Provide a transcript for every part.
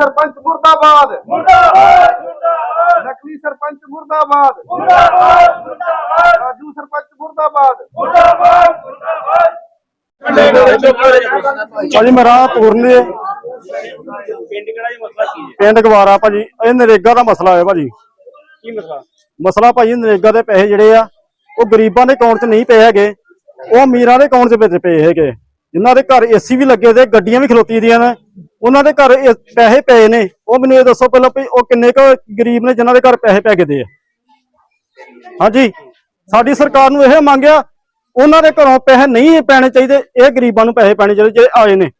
ਸਰਪੰਚ ਮੁਰਦਾਬਾਦ। ਮੁਰਦਾਬਾਦ ਮੁਰਦਾਬਾਦ। ਨਕਲੀ ਸਰਪੰਚ ਮੁਰਦਾਬਾਦ। ਮੁਰਦਾਬਾਦ ਮੁਰਦਾਬਾਦ। ਰਾਜੂ ਸਰਪੰਚ ਮੁਰਦਾਬਾਦ। ਮੁਰਦਾਬਾਦ ਮੁਰਦਾਬਾਦ। ਭਾਜੀ ਮੇਰਾ ਪੂਰਨ ਜੀ ਪਿੰਡ ਕਿਹੜਾ ਜੀ ਮਸਲਾ ਕੀ ਹੈ? ਪਿੰਡ ਗਵਾਰਾ ਭਾਜੀ। ਇਹ ਨਰੇਗਾ ਦਾ ਮਸਲਾ ਹੈ ਭਾਜੀ। ਕੀ ਮਸਲਾ? ਮਸਲਾ ਭਾਜੀ ਨਰੇਗਾ ਦੇ ਪੈਸੇ ਜਿਹੜੇ ਆ ਉਹ ਗਰੀਬਾਂ ਦੇ ਅਕਾਊਂਟ 'ਚ ਨਹੀਂ ਪਏ ਹੈਗੇ। ਉਹ ਅਮੀਰਾਂ ਦੇ ਅਕਾਊਂਟ 'ਚ ਵਿੱਚ ਪਏ ਹੈਗੇ। ਜਿਨ੍ਹਾਂ ਦੇ ਘਰ ਏਸੀ ਵੀ ਲੱਗੇ ਤੇ ਗੱਡੀਆਂ ਵੀ ਖਲੋਤੀ ਦੀਆਂ ਨੇ। ਉਹਨਾਂ ਦੇ ਘਰ ਪੈਸੇ ਪਏ ਨੇ। ਉਹ ਮੈਨੂੰ ਇਹ ਦੱਸੋ ਪਹਿਲਾਂ ਵੀ ਉਹ ਕਿੰਨੇ ਕੁ ਗਰੀਬ ਨੇ ਜਿਨ੍ਹਾਂ ਦੇ ਘਰ ਪੈਸੇ ਪੈ ਗਏ ਦੇ ਆ। ਹਾਂਜੀ, ਸਾਡੀ ਸਰਕਾਰ ਨੂੰ ਇਹ ਮੰਗਿਆ, ਉਹਨਾਂ ਦੇ ਘਰੋਂ ਪੈਸੇ ਨਹੀਂ ਪੈਣੇ ਚਾਹੀਦੇ, ਇਹ ਗਰੀਬਾਂ ਨੂੰ ਪੈਸੇ ਪੈਣੇ ਚਾਹੀਦੇ ਜਿਹੜੇ ਆਏ ਨੇ।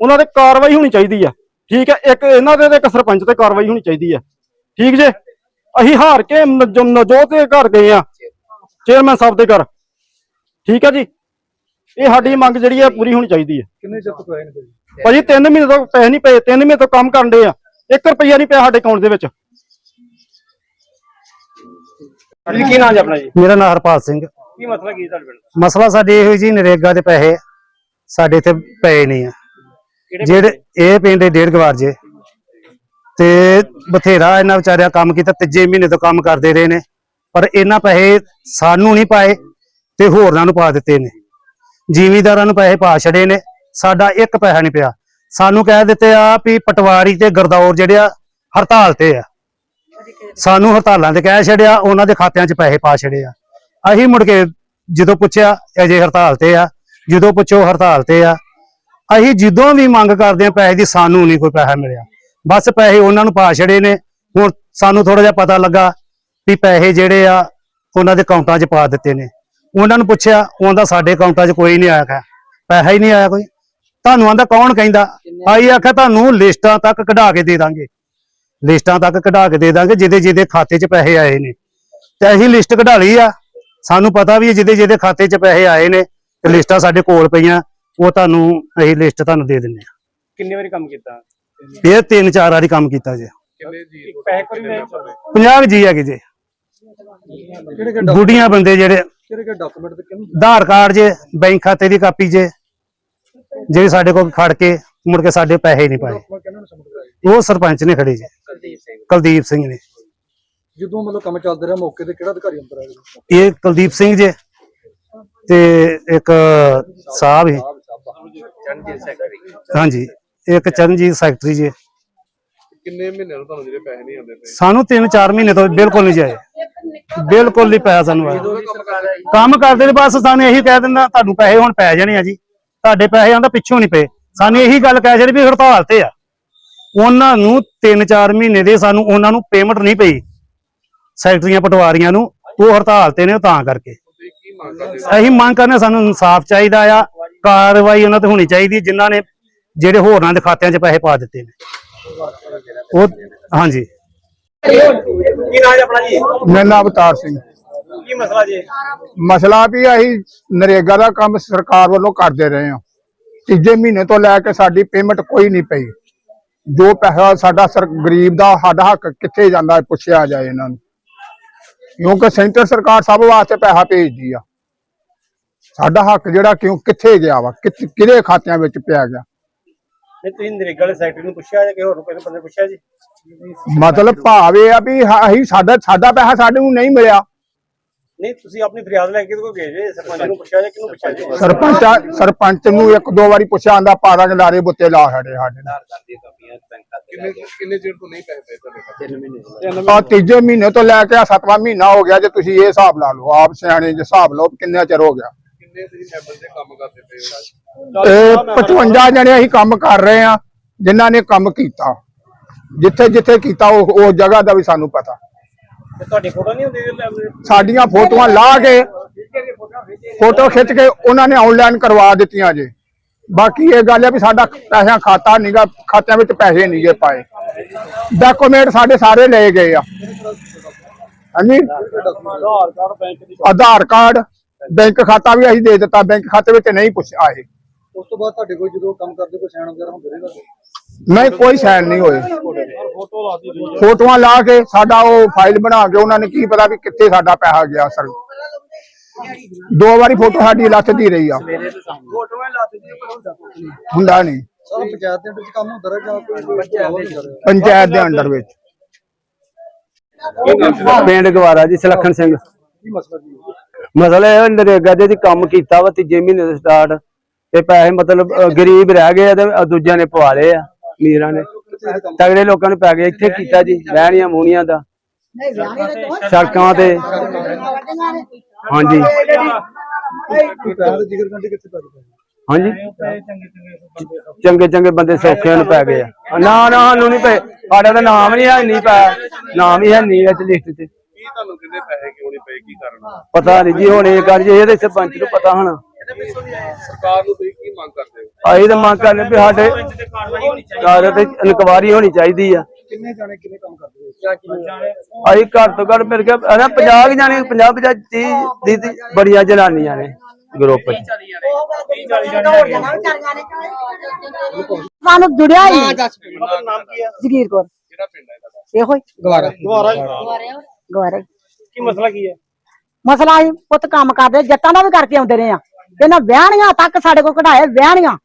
ਉਹਨਾਂ ਤੇ ਕਾਰਵਾਈ ਹੋਣੀ ਚਾਹੀਦੀ ਆ। ਠੀਕ ਹੈ ਇੱਕ ਇਹਨਾਂ ਦੇ ਇੱਕ ਸਰਪੰਚ ਤੇ ਕਾਰਵਾਈ ਹੋਣੀ ਚਾਹੀਦੀ ਆ। ਠੀਕ ਜੇ? ਅਸੀਂ ਹਾਰ ਕੇ ਨਜ- ਨਜੋਤ ਦੇ ਘਰ ਗਏ ਆ, ਚੇਅਰਮੈਨ ਸਾਹਿਬ ਦੇ ਘਰ। ਠੀਕ ਹੈ ਜੀ? ਇਹ ਸਾਡੀ ਮੰਗ ਜਿਹੜੀ ਆ ਪੂਰੀ ਹੋਣੀ ਚਾਹੀਦੀ ਹੈ ਕਿੰਨੇ ਚਿਰ ਤੋਂ ਪਏ ਨੇ ਭਾਜੀ? 3 ਮਹੀਨੇ ਤੋਂ ਪੈਸੇ ਨਹੀਂ ਪਏ 3 ਮਹੀਨੇ ਤੋਂ ਕੰਮ ਕਰਨ ਦੇ ਆ। 1 ਰੁਪਈਆ ਨਹੀਂ ਪਿਆ ਸਾਡੇ ਅਕਾਊਂਟ ਦੇ ਵਿੱਚ। ਕੀ ਨਾਮ ਹੈ ਆਪਣਾ ਜੀ? ਮੇਰਾ ਨਾਮ ਹਰਪਾਲ ਸਿੰਘ। ਕੀ ਮਸਲਾ ਕੀ ਹੈ ਤੁਹਾਡੇ ਪਿੰਡ ਦਾ? ਮਸਲਾ ਸਾਡੇ ਇਹੋ ਜੀ ਨਰੇਗਾ ਦੇ ਪੈਸੇ ਸਾਡੇ ਇੱਥੇ ਪਏ ਨਹੀਂ ਆ। ਜਿਹੜੇ ਇਹ ਪਿੰਡ ਡੇਢ ਗਵਾਰ ਜੇ। ਤੇ ਬਥੇਰਾ ਇਹਨਾਂ ਵਿਚਾਰਿਆਂ ਕੰਮ ਕੀਤਾ ਤੀਜੇ ਮਹੀਨੇ ਤੋਂ ਕੰਮ ਕਰਦੇ ਰਹੇ ਨੇ। ਪਰ ਇਹਨਾਂ ਪੈਸੇ ਸਾਨੂੰ ਨਹੀਂ ਪਾਏ ਤੇ ਹੋਰਨਾਂ ਨੂੰ ਪਾ ਦਿੱਤੇ ਨੇ। ਜਿਮੀਦਾਰਾਂ ਨੂੰ ਪੈਸੇ ਪਾ ਛੜੇ ਨੇ, ਸਾਡਾ ਇੱਕ ਪੈਸਾ ਨਹੀਂ ਪਿਆ। ਸਾਨੂੰ ਕਹਿ ਦਿੱਤੇ ਆ ਵੀ ਪਟਵਾਰੀ ਤੇ ਗਰਦੌਰ ਜਿਹੜੇ ਆ, ਹੜਤਾਲ ਤੇ ਆ। ਸਾਨੂੰ ਹੜਤਾਲਾਂ ਤੇ ਕਹਿ ਛੜਿਆ ਉਹਨਾਂ ਦੇ ਖਾਤਿਆਂ 'ਚ ਪੈਸੇ ਪਾ ਛੜੇ ਆ। ਅਸੀਂ ਮੁੜ ਕੇ ਜਦੋਂ ਪੁੱਛਿਆ, ਅਜੇ ਹੜਤਾਲ ਤੇ ਆ। ਜਦੋਂ ਪੁੱਛੋ, ਹੜਤਾਲ ਤੇ ਆ। ਅਸੀਂ ਜਦੋਂ ਵੀ ਮੰਗ ਕਰਦੇ ਆ, ਪੈਸੇ ਦੀ ਸਾਨੂੰ ਨਹੀਂ ਕੋਈ ਪੈਸਾ ਮਿਲਿਆ। ਬਸ ਪੈਸੇ ਉਹਨਾਂ ਨੂੰ ਪਾ ਛੜੇ ਨੇ। ਹੁਣ ਸਾਨੂੰ ਥੋੜਾ ਜਿਹਾ ਪਤਾ ਲੱਗਾ ਵੀ ਪੈਸੇ ਜਿਹੜੇ ਆ, ਉਹਨਾਂ ਦੇ ਅਕਾਊਂਟਾਂ 'ਚ ਪਾ ਦਿੱਤੇ ਨੇ। ਉਹਨਾਂ ਨੂੰ ਪੁੱਛਿਆ ਉਹਦਾ ਸਾਡੇ ਅਕਾਊਂਟਾਂ 'ਚ ਕੋਈ ਨਹੀਂ ਆਇਆ ਹੈ ਪੈਸਾ ਹੀ ਨਹੀਂ ਆਇਆ ਕੋਈ। ਤੁਹਾਨੂੰ ਆਂਦਾ ਕੌਣ ਕਹਿੰਦਾ? ਆਈ ਆਖਿਆ ਤੁਹਾਨੂੰ ਲਿਸਟਾਂ ਤੱਕ ਕਢਾ ਕੇ ਦੇ ਦਾਂਗੇ। ਲਿਸਟਾਂ ਤੱਕ ਕਢਾ ਕੇ ਦੇ ਦਾਂਗੇ ਜਿਹਦੇ ਜਿਹਦੇ ਖਾਤੇ 'ਚ ਪੈਸੇ ਆਏ ਨੇ। ਤੇ ਅਸੀਂ ਲਿਸਟ ਕਢਾ ਲਈ ਆ। ਸਾਨੂੰ ਪਤਾ ਵੀ ਜਿਹਦੇ ਜਿਹਦੇ ਖਾਤੇ 'ਚ ਪੈਸੇ ਆਏ ਨੇ ਤੇ ਲਿਸਟਾਂ ਸਾਡੇ ਕੋਲ ਪਈਆਂ ਉਹ ਤੁਹਾਨੂੰ ਅਸੀਂ ਲਿਸਟ ਤੁਹਾਨੂੰ ਦੇ ਦਿੰਨੇ ਆ ਕਿੰਨੇ ਵਾਰੀ ਕੰਮ ਕੀਤਾ? ਇਹ ਤਿੰਨ ਚਾਰ ਵਾਰੀ ਕੰਮ ਕੀਤਾ ਜੇ। ਕੋਈ ਨਹੀਂ 50 ਜੀ ਹੈਗੇ ਜੇ। ਕਿਹੜੇ ਕਿਹੜੇ ਬੁੱਢੀਆਂ ਬੰਦੇ ਜਿਹੜੇ ਕਿਹੜੇ ਕਿਹੜੇ ਡਾਕੂਮੈਂਟ ਤੇ ਕਿਹਨੂੰ ਆਧਾਰ ਕਾਰਡ ਜੇ ਬੈਂਕ ਖਾਤੇ ਦੀ ਕਾਪੀ ਜੇ ਜਿਹੜੇ ਸਾਡੇ ਕੋਲ ਖੜ ਕੇ ਮੁੜ ਕੇ ਸਾਡੇ ਪੈਸੇ ਨਹੀਂ ਪਾਏ। ਕਿਹਨਾਂ ਨੂੰ ਉਹ ਸਰਪੰਚ ਨੇ ਖੜੇ ਜੇ। ਕੁਲਦੀਪ ਸਿੰਘ ਕੁਲਦੀਪ ਸਿੰਘ ਨੇ। ਜਦੋਂ ਮਤਲਬ ਕੰਮ ਚੱਲਦਾ ਰਿਹਾ ਮੌਕੇ ਤੇ ਕਿਹੜਾ ਅਧਿਕਾਰੀ ਅੰਦਰ ਆਇਆ? ਇਹ ਕੁਲਦੀਪ ਸਿੰਘ ਜੇ ਤੇ ਇੱਕ ਸਾਹਿਬ ਹੀ ਸੈਕਟਰੀ ਹਾਂਜੀ ਇੱਕ ਚਰਨਜੀਤ ਸੈਕਟਰੀ ਜੀ। ਕਿੰਨੇ ਮਹੀਨੇ ਤੋਂ ਤੁਹਾਨੂੰ ਜਿਹੜੇ ਪੈਸੇ ਨਹੀਂ ਆਉਂਦੇ ਪਏ? ਸਾਨੂੰ 3-4 ਮਹੀਨੇ ਤੋਂ ਬਿਲਕੁਲ ਨਹੀਂ ਜਾਏ ਬਿਲਕੁਲ ਨਹੀਂ ਪਿਆ ਸਾਨੂੰ ਆਇਆ। ਕੰਮ ਕਰਦੇ ਨੇ ਬਸ ਸਾਨੂੰ ਇਹੀ ਕਹਿ ਦਿੰਦਾ ਤੁਹਾਨੂੰ ਪੈਸੇ ਹੁਣ ਪੈ ਜਾਣੇ ਆ ਜੀ। ਤੁਹਾਡੇ ਪੈਸੇ ਆਂਦਾ ਪਿੱਛੋਂ ਨਹੀਂ ਪਏ। ਸਾਨੂੰ ਇਹੀ ਗੱਲ ਕਹਿ ਜਿਹੜੀ ਵੀ ਹੜਤਾਲ ਤੇ ਆ। ਉਹਨਾਂ ਨੂੰ 3-4 ਮਹੀਨੇ ਦੇ ਸਾਨੂੰ ਉਹਨਾਂ ਨੂੰ ਪੇਮੈਂਟ ਨਹੀਂ ਪਈ। ਸੈਕਟਰੀਆਂ ਪਟਵਾਰੀਆਂ ਨੂੰ ਉਹ ਹੜਤਾਲ ਤੇ ਨੇ ਉਹ ਤਾਂ ਕਰਕੇ। ਅਸੀਂ ਮੰਗ ਕਰਨੇ ਸਾਨੂੰ ਇਨਸਾਫ ਚਾਹੀਦਾ ਆ। ਕਾਰਵਾਈ ਉਹਨਾਂ ਤੇ ਹੋਣੀ ਚਾਹੀਦੀ ਜਿਨ੍ਹਾਂ ਨੇ ਜਿਹੜੇ ਹੋਰਨਾਂ ਦੇ ਖਾਤਿਆਂ 'ਚ ਪੈਸੇ ਪਾ ਦਿੱਤੇ ਨੇ। ਉਹ ਹਾਂਜੀ। ਕੀ ਨਾਮ ਹੈ ਆਪਣਾ ਜੀ? ਮੇਰਾ ਨਾਮ ਅਵਤਾਰ ਸਿੰਘ। ਕੀ ਮਸਲਾ ਜੀ? ਮਸਲਾ ਵੀ ਅਸੀਂ ਨਰੇਗਾ ਦਾ ਕੰਮ ਸਰਕਾਰ ਵੱਲੋਂ ਕਰਦੇ ਰਹੇ ਹਾਂ। ਤੀਜੇ ਮਹੀਨੇ ਤੋਂ ਲੈ ਕੇ ਸਾਡੀ ਪੇਮੈਂਟ ਕੋਈ ਨਹੀਂ ਪਈ। ਜੋ ਪੈਸਾ ਸਾਡਾ ਸਰ ਗਰੀਬ ਦਾ ਸਾਡਾ ਹੱਕ ਕਿੱਥੇ ਜਾਂਦਾ ਹੈ ਪੁੱਛਿਆ ਜਾਏ ਇਹਨਾਂ ਨੂੰ। ਕਿਉਂਕਿ ਸੈਂਟਰ ਸਰਕਾਰ ਸਭ ਵਾਸਤੇ ਪੈਸਾ ਭੇਜਦੀ ਆ। ਸਾਡਾ ਹੱਕ ਜਿਹੜਾ ਕਿਉਂ ਕਿੱਥੇ ਗਿਆ ਵਾ? ਕਿਹਦੇ ਖਾਤਿਆਂ ਵਿੱਚ ਪਿਆ ਗਿਆ? ਨਹੀਂ ਤੁਸੀਂ ਨਰੇਗਾ ਦੇ ਸੈਕਟਰੀ ਨੂੰ ਪੁੱਛਿਆ ਜਾਂ ਕਿ ਹੋਰ ਕਿਸੇ ਬੰਦੇ ਨੂੰ ਪੁੱਛਿਆ ਜੀ? ਮਤਲਬ ਭਾਵ ਇਹ ਆ ਵੀ ਅਸੀਂ ਸਾਡਾ ਸਾਡਾ ਪੈਸਾ ਸਾਡੇ ਨੂੰ ਨਹੀਂ ਮਿਲਿਆ। ਨਹੀਂ ਤੁਸੀਂ ਆਪਣੀ ਫਰਿਆਦ ਲੈ ਕੇ ਕੋਈ ਗਏ ਜੇ ਸਰਪੰਚ ਨੂੰ ਪੁੱਛਿਆ ਜਾਂ ਕਿਹਨੂੰ ਪੁੱਛਿਆ ਜੀ? ਸਰਪੰਚ ਸਰਪੰਚ ਨੂੰ ਇੱਕ ਦੋ ਵਾਰੀ ਪੁੱਛਿਆ ਆਂਦਾ ਪਾਰਾ ਗਲਾਰੇ ਬੁੱਤੇ ਲਾ ਛੜੇ ਸਾਡੇ ਨਾਲ। ਕਿੰਨੇ ਚਿਰ ਤੋਂ ਨਹੀਂ ਪੈਸੇ ਪਏ ਆ ਤੀਜੇ ਮਹੀਨੇ ਤੋਂ ਲੈ ਕੇ ਆ ਸੱਤਵਾਂ ਮਹੀਨਾ ਹੋ ਗਿਆ ਜੇ ਤੁਸੀਂ ਇਹ ਹਿਸਾਬ ਲਾ ਲਓ ਆਪ ਸਿਆਣੇ ਜੇ ਹਿਸਾਬ ਲਓ ਕਿੰਨਾ ਚਿਰ ਹੋ ਗਿਆ? ਕਿੰਨੇ ਤੁਸੀਂ ਮੈਂਬਰ ਦੇ ਕੰਮ ਕਰਦੇ ਪਏ ਹੋ? ਤੇ 55 ਜਣੇ ਅਸੀਂ ਕੰਮ ਕਰ ਰਹੇ ਆ ਜਿਨ੍ਹਾਂ ਨੇ ਕੰਮ ਕੀਤਾ। ਜਿੱਥੇ ਜਿੱਥੇ ਕੀਤਾ ਉਹ ਉਹ ਜਗ੍ਹਾ ਦਾ ਵੀ ਸਾਨੂੰ ਪਤਾ। ਤੇ ਤੁਹਾਡੀ ਫੋਟੋ ਨਹੀਂ ਹੁੰਦੀ ਇਹਦੇ ਲੈਵਲ ਸਾਡੀਆਂ ਫੋਟੋਆਂ ਲਾ ਕੇ ਫੋਟੋ ਖਿੱਚ ਕੇ ਉਹਨਾਂ ਨੇ ਆਨਲਾਈਨ ਕਰਵਾ ਦਿੱਤੀਆਂ ਜੇ। ਬਾਕੀ ਇਹ ਗੱਲ ਹੈ ਵੀ ਸਾਡਾ ਪੈਸਾ ਖਾਤਾ ਨਹੀਂਗਾ ਖਾਤਿਆਂ ਵਿੱਚ ਪੈਸੇ ਨਹੀਂ ਜੇ ਪਾਏ। ਡਾਕੂਮੈਂਟ ਸਾਡੇ ਸਾਰੇ ਲਏ ਗਏ ਆ। ਹਾਂਜੀ? ਆਧਾਰ ਕਾਰਡ ਬੈਂਕ ਖਾਤਾ ਵੀ ਅਸੀਂ ਦੇ ਦਿੱਤਾ ਬੈਂਕ ਖਾਤੇ ਵਿੱਚ ਨਹੀਂ ਪੁੱਛ ਆਏ। ਉਸ ਤੋਂ ਬਾਅਦ ਤੁਹਾਡੇ ਕੋਲ ਜਦੋਂ ਕੰਮ ਕਰਦੇ ਕੋਈ ਸਾਈਨ ਵਗੈਰਾ ਹੁੰਦੇ ਰਹੇ ਨਹੀਂ ਕੋਈ ਸਾਈਨ ਨਹੀਂ ਹੋਏ। ਫੋਟੋਆਂ ਲਾ ਕੇ ਸਾਡਾ ਉਹ ਫਾਈਲ ਬਣਾ ਕੇ ਉਹਨਾਂ ਨੇ ਕੀ ਪਤਾ ਵੀ ਕਿੱਥੇ ਸਾਡਾ ਪੈਸਾ ਗਿਆ ਸਰ ਦੋ ਵਾਰੀ ਫੋਟੋ ਸਾਡੀ ਲੱਥਦੀ ਰਹੀ ਆ। ਫੋਟੋਆਂ ਲਾ ਦਿੱਤੀ ਹੁੰਦਾ ਨਹੀਂ। ਸਾਰਾ ਪੰਚਾਇਤ ਦੇ ਅੰਦਰ ਚ ਕੰਮ ਹੁੰਦਾ ਰਿਹਾ ਜਾਂ ਕੋਈ ਪੰਚਾਇਤ ਪੰਚਾਇਤ ਦੇ ਅੰਡਰ ਵਿੱਚ। ਪਿੰਡ ਗਵਾਰਾ ਜੀ ਸੁਲੱਖਣ ਸਿੰਘ। ਕੀ ਮਸਲਾ ਜੀ ਮਸਲਾ ਇਹ ਨਰੇਗਾ ਦੇ ਕੰਮ ਕੀਤਾ ਵਾ ਤੀਜੇ ਮਹੀਨੇ ਦੇ ਸਟਾਰਟ ਤੇ ਪੈਸੇ ਮਤਲਬ ਗਰੀਬ ਰਹਿ ਗਏ ਤੇ ਦੂਜਿਆਂ ਨੇ ਪਵਾ ਲਏ ਆ ਮੀਰਾਂ ਨੇ। ਤਗੜੇ ਲੋਕਾਂ ਨੂੰ ਪੈ ਗਏ, ਇੱਥੇ ਕੀਤਾ ਜੀ, ਰਹਿਣੀਆਂ ਮੂਣੀਆਂ ਦਾ। ਸੜਕਾਂ ਤੇ। ਹਾਂਜੀ। ਹਾਂਜੀ। ਚੰਗੇ ਚੰਗੇ ਬੰਦੇ ਸੌਖਿਆਂ ਨੂੰ ਪੈ ਗਏ ਆ। ਨਾ ਨਾ, ਸਾਨੂੰ ਨਹੀਂ ਪਏ। ਸਾਡਾ ਤਾਂ ਨਾਮ ਨਹੀਂ ਹੈ ਨਹੀਂ ਪਾਇਆ ਨਾਮ ਹੀ ਹੈ ਨਹੀਂ ਇਸ ਲਿਸਟ 'ਚ। ਕੀ ਤੁਹਾਨੂੰ ਕਿੰਨੇ ਪੈਸੇ ਕਿਉਂ ਨਹੀਂ ਪਏ? ਕੀ ਕਾਰਨ ਆ? ਪਤਾ ਨਹੀਂ ਜੀ ਹੁਣ ਇਹ ਕਰ ਜੇ ਇਹਦੇ ਸਰਪੰਚ ਨੂੰ ਪਤਾ ਹੋਣਾ। ਸਰਕਾਰ ਨੂੰ ਤੁਸੀਂ ਕੀ ਮੰਗ ਕਰਦੇ ਹੋ? ਅਸੀਂ ਤਾਂ ਮੰਗ ਕਰਨੇ ਵੀ ਸਾਡੇ ਕਾਰ ਤੇ ਇਨਕੁਆਰੀ ਹੋਣੀ ਚਾਹੀਦੀ ਆ। ਕਿੰਨੇ ਜਾਣੇ ਕਿੰਨੇ ਕੰਮ ਕਰਦੇ ਹੋ? ਅਸੀਂ ਘੱਟ ਤੋਂ ਘੱਟ ਮੇਰੇ ਕੇ ਅਰੇ 50 ਕੁ ਜਾਣੇ 50 50 30 ਦੀ ਦੀ ਬੜੀਆਂ ਜਨਾਨੀਆਂ ਨੇ ਗਰੁੱਪ ਚ। ਸਾਨੂੰ ਜੁੜਿਆ ਹੀ ਨਾਮ ਕੀ ਹੈ ਜਗੀਰ ਕੋਰ। ਕਿਹੜਾ ਪਿੰਡ ਹੈ ਇਹੋ ਹੀ। ਦੁਆਰਾ ਗਵਾਰੇ ਕੀ ਮਸਲਾ ਕੀ ਹੈ? ਮਸਲਾ ਹੀ ਪੁੱਤ ਕੰਮ ਕਰਦੇ ਜੱਟਾਂ ਦਾ ਵੀ ਕਰਕੇ ਆਉਂਦੇ ਰਹੇ ਆ। ਤੇ ਨਾ ਵਿਆਹਣੀਆਂ ਤੱਕ ਸਾਡੇ ਕੋਲ ਕਢਾਏ ਵਿਆਹਣੀਆਂ।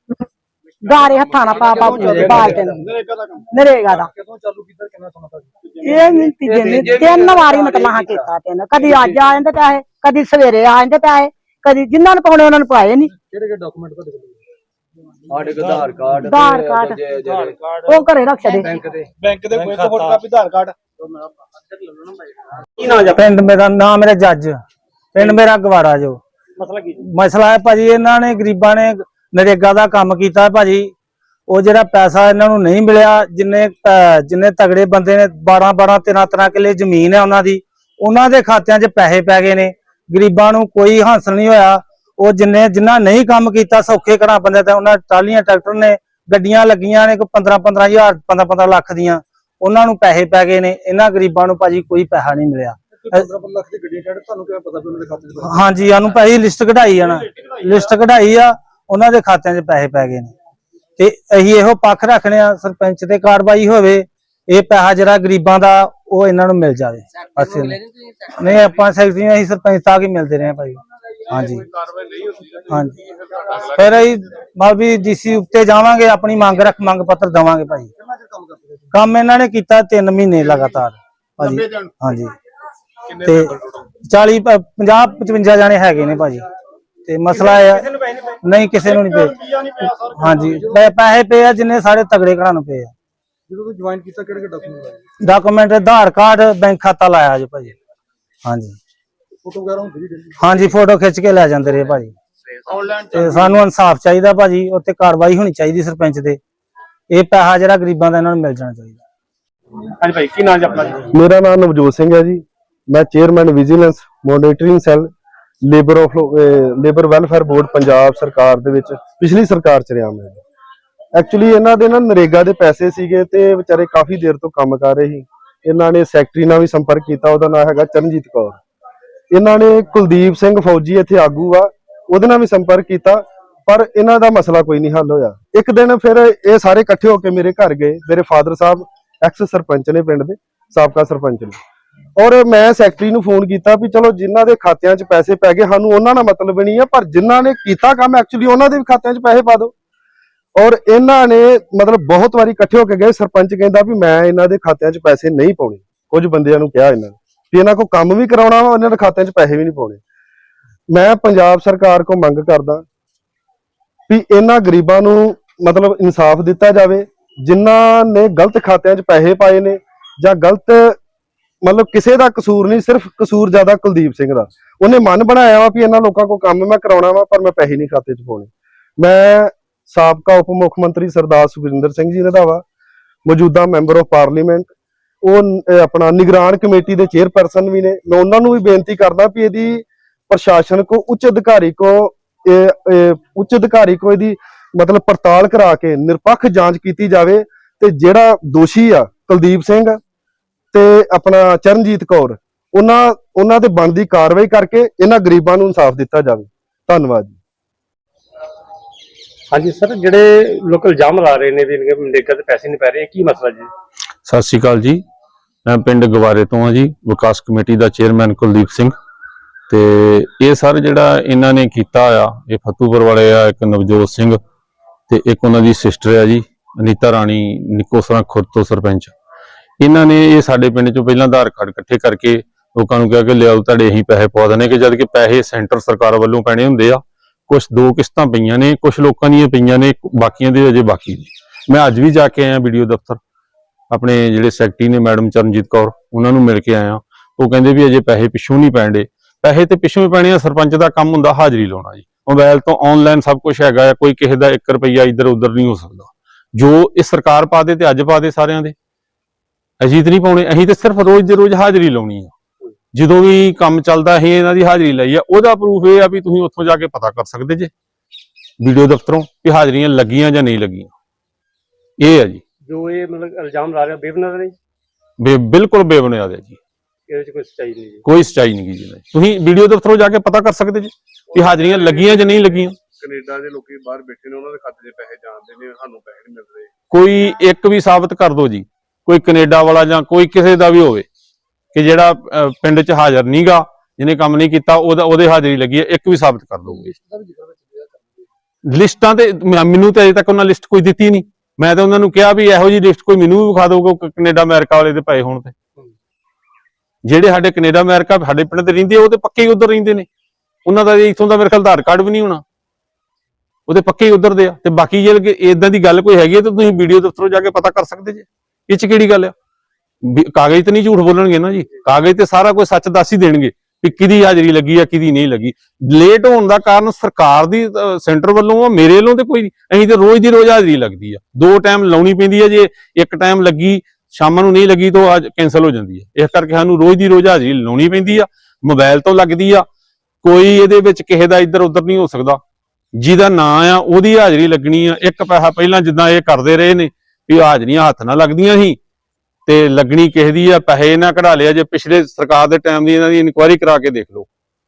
ਗਾਰੇ ਹੱਥਾਂ ਨਾਲ ਪਾ ਪਾ ਬਾਲਟੇ ਨੂੰ? ਨਰੇਗਾ ਦਾ ਕੰਮ। ਨਰੇਗਾ ਦਾ। ਕਦੋਂ ਚਾਲੂ ਕੀਤਾ ਕਿੰਨਾ ਸਮਾਂ ਤੱਕ ਇਹ ਮਿੰਤੀ ਦੇ ਤਿੰਨ ਵਾਰੀ ਮਤਲਬ ਹਾਂ ਕੀਤਾ ਤਿੰਨ। ਕਦੀ ਅੱਜ ਆ। ਜਾਂਦੇ ਪੈਸੇ ਕਦੀ ਸਵੇਰੇ ਆ ਜਾਂਦੇ ਪੈਸੇ ਕਦੀ ਜਿਨ੍ਹਾਂ ਨੂੰ ਪਾਉਣੇ ਉਹਨਾਂ ਨੂੰ ਪਾਏ ਨਹੀਂ। ਕਿਹੜੇ ਕਿਹੜੇ ਡਾਕੂਮੈਂਟ ਤੁਹਾਡੇ ਕੋਲ? ਆਧਾਰ ਕਾਰਡ ਆਧਾਰ ਕਾਰਡ ਉਹ ਘਰੇ ਰੱਖ ਛੱਡੇ ਬੈਂਕ ਦੇ। ਬੈਂਕ ਦੇ ਕੋਈ ਫੋਟੋ ਕਾਪੀ ਆਧਾਰ ਕਾਰਡ ਕੀ ਪਿੰਡ ਮੇਰਾ ਨਾਮ ਮੇਰਾ ਜੱਜ। ਪਿੰਡ ਮੇਰਾ ਗਵਾੜਾ ਜੋ। ਮਸਲਾ ਕੀ? ਮਸਲਾ ਹੈ ਭਾਜੀ ਇਹਨਾਂ ਨੇ ਗਰੀਬਾਂ ਨੇ ਨਰੇਗਾ ਦਾ ਕੰਮ ਕੀਤਾ ਭਾਜੀ। ਉਹ ਜਿਹੜਾ ਪੈਸਾ ਇਹਨਾਂ ਨੂੰ ਨਹੀਂ ਮਿਲਿਆ ਜਿੰਨੇ ਜਿੰਨੇ ਤਗੜੇ ਬੰਦੇ ਨੇ 12 12 13 13 ਕਿੱਲੇ ਜ਼ਮੀਨ ਹੈ ਉਹਨਾਂ ਦੀ ਉਹਨਾਂ ਦੇ ਖਾਤਿਆਂ 'ਚ ਪੈਸੇ ਪੈ ਗਏ ਨੇ। ਗਰੀਬਾਂ ਨੂੰ ਕੋਈ ਹਾਸਲ ਨਹੀਂ ਹੋਇਆ। ਉਹ ਜਿੰਨੇ ਜਿਨ੍ਹਾਂ ਨਹੀਂ ਕੰਮ ਕੀਤਾ ਸੌਖੇ ਘਰਾਂ ਬੰਦੇ ਤੇ ਉਹਨਾਂ ਟਰਾਲੀਆਂ ਟਰੈਕਟਰ ਨੇ ਗੱਡੀਆਂ ਲੱਗੀਆਂ ਨੇ ਕੋਈ 15 15 ਹਜ਼ਾਰ 15 15 ਲੱਖ ਦੀਆਂ। ਉਹਨਾਂ ਨੂੰ ਪੈਸੇ ਪੈ ਗਏ ਨੇ ਇਹਨਾਂ ਗਰੀਬਾਂ ਨੂੰ ਭਾਜੀ ਕੋਈ ਪੈਸਾ ਨਹੀਂ ਮਿਲਿਆ। 15 ਲੱਖ ਦੀ ਗੱਡੀ ਚੜ੍ਹ ਤੁਹਾਨੂੰ ਕਿਵੇਂ ਪਤਾ ਵੀ ਉਹਨਾਂ ਦੇ ਖਾਤੇ 'ਚ ਪੈਸੇ ਹਾਂਜੀ ਸਾਨੂੰ ਪੈਸੇ ਲਿਸਟ ਕਢਾਈ ਆ ਨਾ। ਲਿਸਟ ਕਢਾਈ ਆ। ਉਹਨਾਂ ਦੇ ਖਾਤਿਆਂ 'ਚ ਪੈਸੇ ਪੈ ਗਏ ਨੇ। ਤੇ ਅਸੀਂ ਇਹੋ ਪੱਖ ਰੱਖਣੇ ਆ ਸਰਪੰਚ ਤੇ ਕਾਰਵਾਈ ਹੋਵੇ ਇਹ ਪੈਸਾ ਜਿਹੜਾ ਗਰੀਬਾਂ ਦਾ ਉਹ ਇਹਨਾਂ ਨੂੰ ਮਿਲ ਜਾਵੇ। ਅਸੀਂ ਨਹੀਂ ਆਪਾਂ ਸੈਕਟਰੀ ਅਸੀਂ ਸਰਪੰਚ ਤੱਕ ਹੀ ਮਿਲਦੇ ਰਹੇ ਭਾਈ ਹਾਂਜੀ। ਤਾਂ ਹਾਂਜੀ। ਫਿਰ ਅਸੀਂ ਮਤਲਬ ਵੀ ਡੀਸੀ ਉੱਤੇ ਜਾਵਾਂਗੇ ਆਪਣੀ ਮੰਗ ਰੱਖ ਮੰਗ ਪੱਤਰ ਦਵਾਂਗੇ ਭਾਈ ਚਿਰ ਕੰਮ ਕਰਦੇ ਕੰਮ ਇਹਨਾਂ ਨੇ ਕੀਤਾ 3 ਮਹੀਨੇ ਲਗਾਤਾਰ। ਭਾਜੀ ਹਾਂਜੀ। ਕਿੰਨੇ ਤੇ ਮੈਂਬਰ total? 40 ਪ- 50 55 ਜਾਣੇ ਹੈਗੇ ਨੇ ਭਾਜੀ। ਤੇ ਮਸਲਾ ਇਹ ਆ ਨਹੀਂ ਕਿਸੇ ਨੂੰ ਨਹੀਂ ਪਏ। ਹਾਂਜੀ ਪੈ- ਪੈਸੇ ਪਏ ਆ ਜਿੰਨੇ ਸਾਰੇ ਤਗੜੇ ਘਰਾਂ ਨੂੰ ਪਏ ਆ। ਜਦੋਂ ਤੁਸੀਂ ਜੁਆਇਨ ਕੀਤਾ ਕਿਹੜੇ ਕਿਹੜੇ ਡਾਕੂਮੈਂਟ ਲਾਏ? ਡਾਕੂਮੈਂਟ ਆਧਾਰ ਕਾਰਡ ਬੈਂਕ ਖਾਤਾ ਲਾਇਆ ਜੀ ਭਾਜੀ। ਹਾਂਜੀ। ਫੋਟੋ ਵਗੈਰਾ ਹੁੰਦੀ ਨਹੀਂ ਡੇਲੀ ਹਾਂਜੀ ਫੋਟੋ ਖਿੱਚ ਕੇ ਲੈ ਜਾਂਦੇ ਰਹੇ ਭਾਜੀ। ਤੇ ਸਾਨੂੰ ਇਨਸਾਫ ਚਾਹੀਦਾ ਭਾਜੀ ਉੱਤੇ ਕਾਰਵਾਈ ਹੋਣੀ ਚਾਹੀਦੀ ਸਰਪੰਚ ਤੇ ਇਹ ਪੈਸਾ ਜਿਹੜਾ ਗਰੀਬਾਂ ਦਾ ਇਹਨਾਂ ਨੂੰ ਮਿਲ ਜਾਣਾ ਚਾਹੀਦਾ। ਹਾਂਜੀ ਭਾਈ ਕੀ ਨਾਮ ਜਪਣਾ ਜੀ? ਮੇਰਾ ਨਾਮ ਨਵਜੋਤ ਸਿੰਘ ਹੈ ਜੀ। ਮੈਂ chairman vigilance monitoring cell labour of labour welfare board Punjab ਸਰਕਾਰ ਦੇ ਵਿੱਚ ਪਿਛਲੀ ਸਰਕਾਰ ਚ ਰਿਹਾ ਮੈਂ। ਐਕਚੁਅਲੀ ਇਹਨਾਂ ਦੇ ਨਾ ਨਰੇਗਾ ਦੇ ਪੈਸੇ ਸੀਗੇ ਤੇ ਵਿਚਾਰੇ ਕਾਫੀ ਦੇਰ ਤੋਂ ਕੰਮ ਕਰ ਰਹੇ ਸੀ। ਇਹਨਾਂ ਨੇ ਸੈਕਟਰੀ ਨਾਲ ਵੀ ਸੰਪਰਕ ਕੀਤਾ ਉਹਦਾ ਨਾਮ ਹੈਗਾ ਚਰਨਜੀਤ ਕੌਰ। ਇਹਨਾਂ ਨੇ ਕੁਲਦੀਪ ਸਿੰਘ ਫੌਜੀ ਇੱਥੇ ਆਗੂ ਆ ਉਹਦੇ ਨਾਲ ਵੀ ਸੰਪਰਕ ਕੀਤਾ। ਪਰ ਇਹਨਾਂ ਦਾ ਮਸਲਾ ਕੋਈ ਨਹੀਂ ਹੱਲ ਹੋਇਆ। ਇੱਕ ਦਿਨ ਫਿਰ ਇਹ ਸਾਰੇ ਇਕੱਠੇ ਹੋ ਕੇ ਮੇਰੇ ਘਰ ਗਏ, ਮੇਰੇ ਫਾਦਰ ਸਾਹਿਬ ਐਕਸ ਸਰਪੰਚ ਨੇ ਪਿੰਡ ਦੇ, ਸਾਬਕਾ ਸਰਪੰਚ ਨੇ। ਔਰ ਮੈਂ ਸੈਕਟਰੀ ਨੂੰ ਫੋਨ ਕੀਤਾ ਵੀ ਚਲੋ ਜਿਨ੍ਹਾਂ ਦੇ ਖਾਤਿਆਂ 'ਚ ਪੈਸੇ ਪੈ ਗਏ, ਸਾਨੂੰ ਉਹਨਾਂ ਨਾਲ ਮਤਲਬ ਨਹੀਂ ਆ, ਪਰ ਜਿਨ੍ਹਾਂ ਨੇ ਕੀਤਾ ਕੰਮ ਐਕਚੁਅਲੀ ਉਹਨਾਂ ਦੇ ਵੀ ਖਾਤਿਆਂ 'ਚ ਪੈਸੇ ਪਾ ਦਿਓ। ਔਰ ਇਹਨਾਂ ਨੇ ਮਤਲਬ ਬਹੁਤ ਵਾਰੀ ਇਕੱਠੇ ਹੋ ਕੇ ਗਏ, ਸਰਪੰਚ ਕਹਿੰਦਾ ਵੀ ਮੈਂ ਇਹਨਾਂ ਦੇ ਖਾਤਿਆਂ 'ਚ ਪੈਸੇ ਨਹੀਂ ਪਾਉਣੇ। ਕੁਝ ਬੰਦਿਆਂ ਨੂੰ ਕਿਹਾ ਇਹਨਾਂ ਨੇ ਵੀ ਇਹਨਾਂ ਕੋਲ ਕੰਮ ਵੀ ਕਰਾਉਣਾ ਵਾ ਇਹਨਾਂ ਦੇ ਖਾਤਿਆਂ 'ਚ ਪੈਸੇ ਵੀ ਨਹੀਂ ਪਾਉਣੇ। ਮੈਂ ਪੰਜਾਬ ਸਰਕਾਰ ਕੋ ਮੰਗ ਕਰਦਾ ਵੀ ਇਹਨਾਂ ਗਰੀਬਾਂ ਨੂੰ ਮਤਲਬ ਇਨਸਾਫ ਦਿੱਤਾ ਜਾਵੇ, ਜਿਨ੍ਹਾਂ ਨੇ ਗਲਤ ਖਾਤਿਆਂ 'ਚ ਪੈਸੇ ਪਾਏ ਨੇ ਜਾਂ ਗਲਤ ਮਤਲਬ ਕਿਸੇ ਦਾ ਕਸੂਰ ਨਹੀਂ, ਸਿਰਫ ਕਸੂਰ ਜ਼ਿਆਦਾ ਕੁਲਦੀਪ ਸਿੰਘ ਦਾ। ਉਹਨੇ ਮਨ ਬਣਾਇਆ ਵਾ ਵੀ ਇਹਨਾਂ ਲੋਕਾਂ ਕੋ ਕੰਮ ਮੈਂ ਕਰਾਉਣਾ ਵਾ, ਪਰ ਮੈਂ ਪੈਸੇ ਨਹੀਂ ਖਾਤੇ 'ਚ ਪਾਉਣੇ। ਮੈਂ ਸਾਬਕਾ ਉਪ ਮੁੱਖ ਮੰਤਰੀ ਸਰਦਾਰ ਸੁਖਜਿੰਦਰ ਸਿੰਘ ਜੀ ਰਧਾਵਾ ਮੌਜੂਦਾ ਮੈਂਬਰ ਆਫ ਪਾਰਲੀਮੈਂਟ। ਉਹ ਆਪਣਾ ਨਿਗਰਾਨ ਕਮੇਟੀ ਦੇ ਚੇਅਰਪਰਸਨ ਵੀ ਨੇ। ਮੈਂ ਉਹਨਾਂ ਨੂੰ ਵੀ ਬੇਨਤੀ ਕਰਦਾ ਵੀ ਇਹਦੀ ਪ੍ਰਸ਼ਾਸਨ ਕੋ ਉੱਚ ਅਧਿਕਾਰੀ ਕੋ ਉੱਚ ਅਧਿਕਾਰੀ ਕੋ ਇਹਦੀ ਮਤਲਬ ਪੜਤਾਲ ਕਰਾ ਕੇ ਨਿਰਪੱਖ ਜਾਂਚ ਕੀਤੀ ਜਾਵੇ ਤੇ ਜਿਹੜਾ ਦੋਸ਼ੀ ਆ ਕੁਲਦੀਪ ਸਿੰਘ ਤੇ ਆਪਣਾ ਚਰਨਜੀਤ ਕੌਰ ਉਹਨਾਂ ਉਹਨਾਂ ਤੇ ਬਣਦੀ ਕਾਰਵਾਈ ਕਰਕੇ ਇਹਨਾਂ ਗਰੀਬਾਂ ਨੂੰ ਇਨਸਾਫ ਦਿੱਤਾ ਜਾਵੇ। ਧੰਨਵਾਦ ਜੀ। ਹਾਂਜੀ ਸਰ ਜਿਹੜੇ ਲੋਕ ਇਲਜ਼ਾਮ ਲਾ ਰਹੇ ਨੇ ਵੀ ਇਹਨਾਂ ਮਨਰੇਗਾ ਦੇ ਪੈਸੇ ਨਹੀਂ ਪੈ ਰਹੇ ਕੀ ਮਸਲਾ ਜੀ? ਸਤਿ ਸ਼੍ਰੀ ਅਕਾਲ ਜੀ। ਮੈਂ ਪਿੰਡ ਗਵਾਰੇ ਤੋਂ ਹਾਂ ਜੀ ਵਿਕਾਸ ਕਮੇਟੀ ਦਾ ਚੇਅਰਮੈਨ ਕੁਲਦੀਪ ਸਿੰਘ। ਤੇ ਇਹ ਸਰ ਜਿਹੜਾ ਇਹਨਾਂ ਨੇ ਕੀਤਾ ਆ, ਇਹ ਫਤੂਪੁਰ ਵਾਲੇ ਆ, ਇੱਕ ਨਵਜੋਤ ਸਿੰਘ ਤੇ ਇੱਕ ਉਹਨਾਂ ਦੀ ਸਿਸਟਰ ਆ ਜੀ, ਅਨੀਤਾ ਰਾਣੀ ਨਿਕੋਸਰਾ ਖੁਰਦ ਤੋਂ ਸਰਪੰਚ। ਇਹਨਾਂ ਨੇ ਇਹ ਸਾਡੇ ਪਿੰਡ ਚੋਂ ਪਹਿਲਾਂ ਆਧਾਰ ਕਾਰਡ ਇਕੱਠੇ ਕਰਕੇ ਲੋਕਾਂ ਨੂੰ ਕਿਹਾ ਕਿ ਲਿਆਓ, ਤੁਹਾਡੇ ਅਸੀਂ ਪੈਸੇ ਪਵਾ ਦਨੇ ਕਿ ਜਦ ਕਿ ਪੈਸੇ ਸੈਂਟਰ ਸਰਕਾਰ ਵੱਲੋਂ ਪੈਣੇ ਹੁੰਦੇ ਆ ਕੁਝ ਦੋ ਕਿਸ਼ਤਾਂ ਪਈਆਂ ਨੇ ਕੁਝ ਲੋਕਾਂ ਦੀਆਂ ਪਈਆਂ ਨੇ, ਬਾਕੀਆਂ ਦੇ ਅਜੇ ਬਾਕੀ ਨੇ। ਮੈਂ ਅੱਜ ਵੀ ਜਾ ਕੇ ਆਇਆ ਵੀਡੀਓ ਦਫ਼ਤਰ, ਆਪਣੇ ਜਿਹੜੇ ਸੈਕਟਰੀ ਨੇ ਮੈਡਮ ਚਰਨਜੀਤ ਕੌਰ, ਉਹਨਾਂ ਨੂੰ ਮਿਲ ਕੇ ਆਇਆ। ਉਹ ਕਹਿੰਦੇ ਵੀ ਅਜੇ ਪੈਸੇ ਪਿੱਛੋਂ ਨਹੀਂ ਪੈਣਦੇ ਪੈਸੇ ਤੇ ਪਿੱਛੋਂ ਹੀ ਪੈਣੇ ਆ ਸਰਪੰਚ ਦਾ ਕੰਮ ਹੁੰਦਾ ਹਾਜ਼ਰੀ ਲਾਉਣਾ ਜੀ। ਮੋਬਾਈਲ ਤੋਂ ਆਨਲਾਈਨ ਸਭ ਕੁਝ ਹੈਗਾ ਆ ਕੋਈ ਕਿਸੇ ਦਾ 1 ਰੁਪਈਆ ਇੱਧਰ ਉੱਧਰ ਨਹੀਂ ਹੋ ਸਕਦਾ। ਜੋ ਇਹ ਸਰਕਾਰ ਪਾ ਦੇ ਤੇ ਅੱਜ ਪਾ ਦੇ ਸਾਰਿਆਂ ਦੇ। ਅਸੀਂ ਤੇ ਨਹੀਂ ਪਾਉਣੇ ਅਸੀਂ ਤੇ ਸਿਰਫ ਰੋਜ਼ ਦੇ ਰੋਜ਼ ਹਾਜ਼ਰੀ ਲਾਉਣੀ ਆ। ਜਦੋਂ ਵੀ ਕੰਮ ਚੱਲਦਾ ਅਸੀਂ ਇਹਨਾਂ ਦੀ ਹਾਜ਼ਰੀ ਲਈ ਆ। ਉਹਦਾ ਪ੍ਰੂਫ ਇਹ ਆ ਵੀ ਤੁਸੀਂ ਉੱਥੋਂ ਜਾ ਕੇ ਪਤਾ ਕਰ ਸਕਦੇ ਜੇ ਵੀਡੀਓ ਦਫ਼ਤਰੋਂ ਕਿ ਹਾਜ਼ਰੀਆਂ ਲੱਗੀਆਂ ਜਾਂ ਨਹੀਂ ਲੱਗੀਆਂ। ਇਹ ਹੈ ਜੀ। ਜੋ ਇਹ ਮਤਲਬ ਇਲਜ਼ਾਮ ਲਾ ਰਿਹਾ ਬੇਬੁਨਿਆਦ ਨੇ ਬੇ ਬਿਲਕੁਲ ਬੇਬੁਨਿਆਦ ਹੈ ਜੀ। ਇਹਦੇ ਵਿੱਚ ਕੋਈ ਸੱਚਾਈ ਨਹੀਂ ਜੀ। ਕੋਈ ਸਚਾਈ ਨਹੀਂ ਗੀ ਜੀ ਇਹਦੇ 'ਚ। ਤੁਸੀਂ ਵੀਡੀਓ ਦਫ਼ਤਰੋਂ ਜਾ ਕੇ ਪਤਾ ਕਰ ਸਕਦੇ ਜੀ ਕਿ ਹਾਜ਼ਰੀਆਂ ਲੱਗੀਆਂ ਜਾਂ ਨਹੀਂ ਲੱਗੀਆਂ। ਕੈਨੇਡਾ ਦੇ ਲੋਕੀ ਬਾਹਰ ਬੈਠੇ ਨੇ ਉਹਨਾਂ ਦੇ ਖਾਤੇ 'ਚ ਪੈਸੇ ਜਾਂਦੇ ਨੇ ਸਾਨੂੰ ਪੈਸੇ ਨਹੀਂ ਮਿਲ ਰਹੇ ਕੋਈ ਇੱਕ ਵੀ ਸਾਬਤ ਕਰ ਦਿਓ ਜੀ। ਕੋਈ ਕੈਨੇਡਾ ਵਾਲਾ ਜਾਂ ਕੋਈ ਕਿਸੇ ਦਾ ਵੀ ਹੋਵੇ ਕਿ ਜਿਹੜਾ ਅਹ, ਪਿੰਡ 'ਚ ਹਾਜ਼ਰ ਨਹੀਂਗਾ ਜਿਹਨੇ ਕੰਮ ਨਹੀਂ ਕੀਤਾ ਉਹਦਾ ਉਹਦੇ ਹਾਜ਼ਰੀ ਲੱਗੀ ਹੈ ਇੱਕ ਵੀ ਸਾਬਤ ਕਰ ਦਿਓਗੇ ਲਿਸਟਾਂ ਤੇ ਮ- ਮੈਨੂੰ ਤੇ ਅਜੇ ਤੱਕ ਉਹਨਾਂ ਲਿਸਟ ਕੋਈ ਦਿੱਤੀ ਨਹੀਂ। ਮੈਂ ਤਾਂ ਉਹਨਾਂ ਨੂੰ ਕਿਹਾ ਵੀ ਇਹੋ ਜੀ ਲਿਸਟ ਕੋਈ ਮੈਨੂੰ ਵੀ ਵਿਖਾ ਦਿਓਗੇ ਕਿ ਕੈਨੇਡਾ ਅਮਰੀਕਾ ਵਾਲੇ ਦੇ ਪਏ ਹੋਣ ਤੇ। ਜਿਹੜੇ ਸਾਡੇ ਕੈਨੇਡਾ, ਅਮਰੀਕਾ ਸਾਡੇ ਪਿੰਡ ਦੇ ਰਹਿੰਦੇ ਉਹ ਤੇ ਪੱਕੇ ਹੀ ਉਧਰ ਰਹਿੰਦੇ ਨੇ। ਉਹਨਾਂ ਦਾ ਇਥੋਂ ਦਾ ਮੇਰੇ ਖਿਆਲ ਆਧਾਰ ਕਾਰਡ ਵੀ ਨਹੀਂ ਹੋਣਾ। ਉਹਦੇ ਪੱਕੇ ਹੀ ਉਧਰ ਦੇ ਆ। ਤੇ ਬਾਕੀ ਜੇ ਇਦਾਂ ਦੀ ਗੱਲ ਕੋਈ ਹੈਗੀ ਤਾਂ ਤੁਸੀਂ ਵੀਡੀਓ ਦਫ਼ਤਰੋਂ ਜਾ ਕੇ ਪਤਾ ਕਰ ਸਕਦੇ ਜੇ। ਇਹ ਚ ਕਿਹੜੀ ਗੱਲ ਆ? ਕਾਗਜ਼ ਤੇ ਨਹੀਂ ਝੂਠ ਬੋਲਣਗੇ ਨਾ ਜੀ। ਕਾਗਜ਼ ਤੇ ਸਾਰਾ ਕੁਝ ਸੱਚ ਦੱਸ ਹੀ ਦੇਣਗੇ ਕਿ ਕਿਹਦੀ ਹਾਜ਼ਰੀ ਲੱਗੀ ਆ, ਕਿਹਦੀ ਨਹੀਂ ਲੱਗੀ। ਲੇਟ ਹੋਣ ਦਾ ਕਾਰਨ ਸਰਕਾਰ ਦੀ ਸੈਂਟਰ ਵੱਲੋਂ ਆ, ਮੇਰੇ ਵੱਲੋਂ ਤੇ ਕੋਈ ਨਹੀਂ। ਅਸੀਂ ਤੇ ਰੋਜ਼ ਦੀ ਰੋਜ਼ ਹਾਜ਼ਰੀ ਲੱਗਦੀ ਆ। ਦੋ ਟਾਈਮ ਲਾਉਣੀ ਪੈਂਦੀ ਆ ਜੇ, ਇੱਕ ਟਾਈਮ ਲੱਗੀ ਸ਼ਾਮਾਂ ਨੂੰ ਨਹੀਂ ਲੱਗੀ ਤਾਂ ਉਹ ਅੱਜ ਕੈਨਸਲ ਹੋ ਜਾਂਦੀ ਹੈ। ਇਸ ਕਰਕੇ ਸਾਨੂੰ ਰੋਜ਼ ਦੀ ਰੋਜ਼ ਹਾਜ਼ਰੀ ਲਾਉਣੀ ਪੈਂਦੀ ਆ ਮੋਬਾਈਲ ਤੋਂ ਲੱਗਦੀ ਆ। ਕੋਈ ਇਹਦੇ ਵਿੱਚ ਕਿਸੇ ਦਾ ਇੱਧਰ ਉੱਧਰ ਨਹੀਂ ਹੋ ਸਕਦਾ। ਜਿਹਦਾ ਨਾਂ ਆ, ਉਹਦੀ ਹਾਜ਼ਰੀ ਲੱਗਣੀ ਆ। ਇੱਕ ਪੈਸਾ ਪਹਿਲਾਂ ਜਿੱਦਾਂ ਇਹ ਕਰਦੇ ਰਹੇ ਨੇ ਵੀ ਹਾਜ਼ਰੀਆਂ ਹੱਥ ਨਾਲ ਲੱਗਦੀਆਂ ਸੀ ਤੇ ਲੱਗਣੀ ਕਿਸੇ ਦੀ ਆ, ਪੈਸੇ ਇਹਨਾਂ ਕਢਾ ਲਿਆ ਜੇ ਪਿਛਲੇ ਸਰਕਾਰ ਦੇ ਟਾਈਮ ਦੀ ਇਹਨਾਂ ਦੀ ਇਨਕੁਆਇਰੀ ਕਰਾ ਕੇ ਦੇਖ ਲਓ।